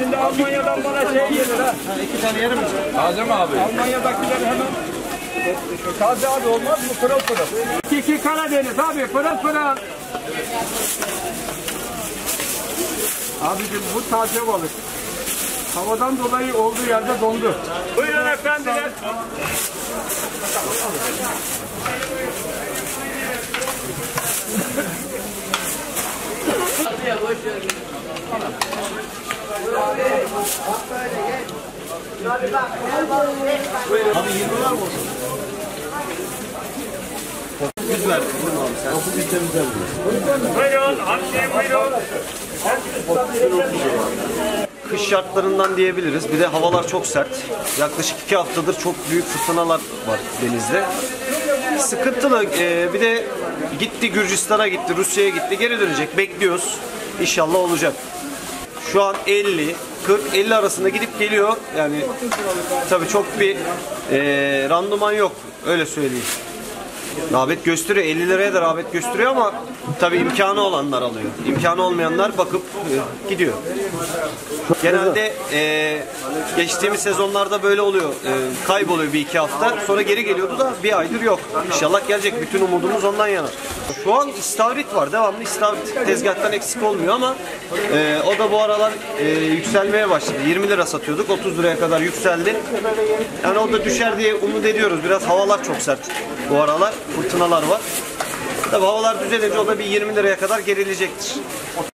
Şimdi Almanya'dan bana şey gelir ha. İki tane yerim? Taze mi abi? Almanya'dakiler hemen Taze abi olmaz mı? Pırıl pırıl. İki Karadeniz abi pırıl pırıl. Abicim bu taze balık. Havadan dolayı olduğu yerde dondu. Buyurun efendiler. Abi 20 var mı olsun? 100 ver. Buyurun abi sen. 900 temizler diyor. Buyurun. Hamsi buyurun. Kış şartlarından diyebiliriz. Bir de havalar çok sert. Yaklaşık iki haftadır çok büyük fırtınalar var denizde. Sıkıntılı. Ee, bir de gitti Gürcistan'a gitti, Rusya'ya gitti. Geri dönecek. Bekliyoruz. İnşallah olacak. Şu an 50, 40, 50 arasında gidip geliyor. Yani tabii çok bir ee, randıman yok. Öyle söyleyeyim. Rağbet gösteriyor. 50 liraya da rağbet gösteriyor ama tabii imkanı olanlar alıyor. İmkanı olmayanlar bakıp e, gidiyor. Genelde e, geçtiğimiz sezonlarda böyle oluyor. E, kayboluyor bir iki hafta. Sonra geri geliyordu da bir aydır yok. İnşallah gelecek. Bütün umudumuz ondan yana. Şu an istavrit var. Devamlı istavrit tezgahtan eksik olmuyor ama e, o da bu aralar e, yükselmeye başladı. 20 lira satıyorduk. 30 liraya kadar yükseldi. Yani o da düşer diye umut ediyoruz. Biraz havalar çok sert bu aralar. Fırtınalar var. Tabii havalar düzelince o da bir 20 liraya kadar gerilecektir.